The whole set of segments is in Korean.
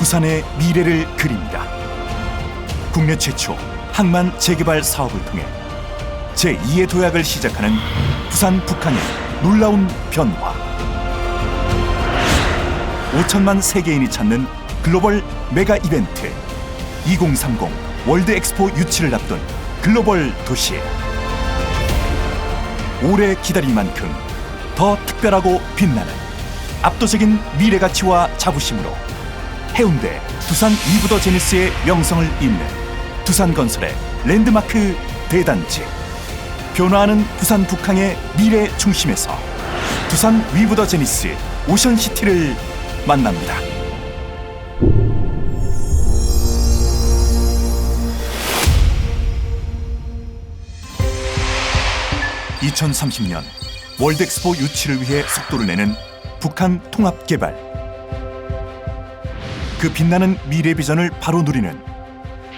부산의 미래를 그립니다. 국내 최초 항만 재개발 사업을 통해 제2의 도약을 시작하는 부산 북한의 놀라운 변화. 5천만 세계인이 찾는 글로벌 메가 이벤트 2030 월드 엑스포 유치를 앞둔 글로벌 도시. 오래 기다린 만큼 더 특별하고 빛나는 압도적인 미래 가치와 자부심으로 해운대 두산 위브더 제니스의 명성을 잇는 두산건설의 랜드마크 대단지 변화하는 부산 북항의 미래 중심에서 두산 위브더 제니스 오션시티를 만납니다. 2030년 월드엑스포 유치를 위해 속도를 내는 북한 통합 개발. 그 빛나는 미래 비전을 바로 누리는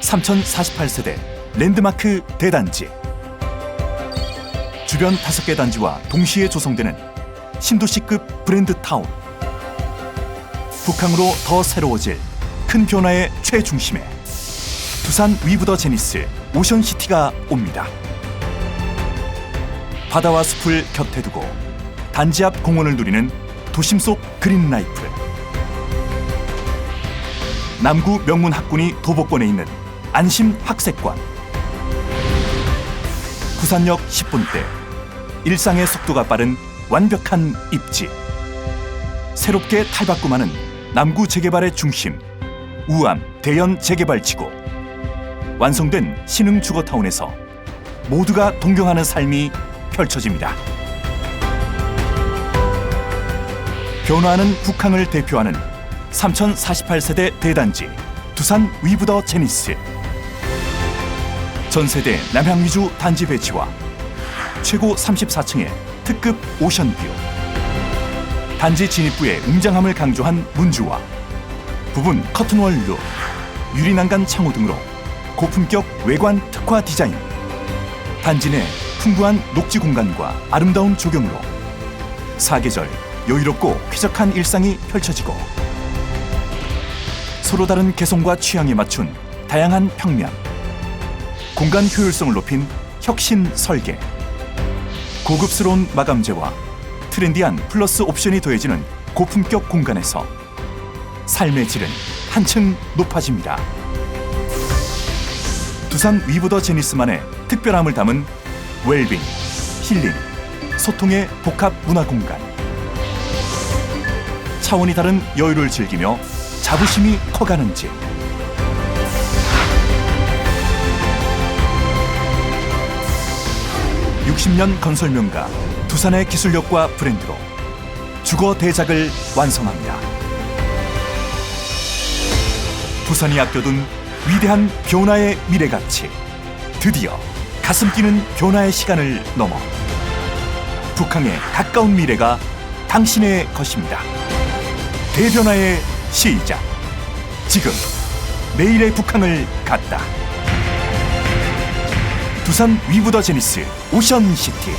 3048세대 랜드마크 대단지. 주변 다섯 개 단지와 동시에 조성되는 신도시급 브랜드 타운. 북항으로 더 새로워질 큰 변화의 최중심에 두산 위브더 제니스 오션시티가 옵니다. 바다와 숲을 곁에 두고 단지 앞 공원을 누리는 도심 속 그린 라이프. 남구 명문 학군이 도보권에 있는 안심 학색관. 부산역 10분대 일상의 속도가 빠른 완벽한 입지. 새롭게 탈바꿈하는 남구 재개발의 중심 우암 대연 재개발 지구. 완성된 신흥 주거타운에서 모두가 동경하는 삶이 펼쳐집니다. 변화하는 북항을 대표하는 3048세대 대단지 두산 위브더 제니스. 전세대 남향 위주 단지 배치와 최고 34층의 특급 오션뷰. 단지 진입부의 웅장함을 강조한 문주와 부분 커튼월 룩 유리 난간 창호 등으로 고품격 외관 특화 디자인. 단지 내 풍부한 녹지 공간과 아름다운 조경으로 사계절 여유롭고 쾌적한 일상이 펼쳐지고 서로 다른 개성과 취향에 맞춘 다양한 평면 공간 효율성을 높인 혁신 설계 고급스러운 마감재와 트렌디한 플러스 옵션이 더해지는 고품격 공간에서 삶의 질은 한층 높아집니다. 두산 위브더 제니스만의 특별함을 담은 웰빙, 힐링, 소통의 복합 문화 공간. 차원이 다른 여유를 즐기며 자부심이 커가는지. (60년) 건설 명가 두산의 기술력과 브랜드로 주거 대작을 완성합니다. 부산이 아껴둔 위대한 변화의 미래 가치 드디어 가슴 뛰는 변화의 시간을 넘어 북한의 가까운 미래가 당신의 것입니다. 대변화의 시작. 지금 내일의 북한을 갖다. 두산 위브더 제니스 오션시티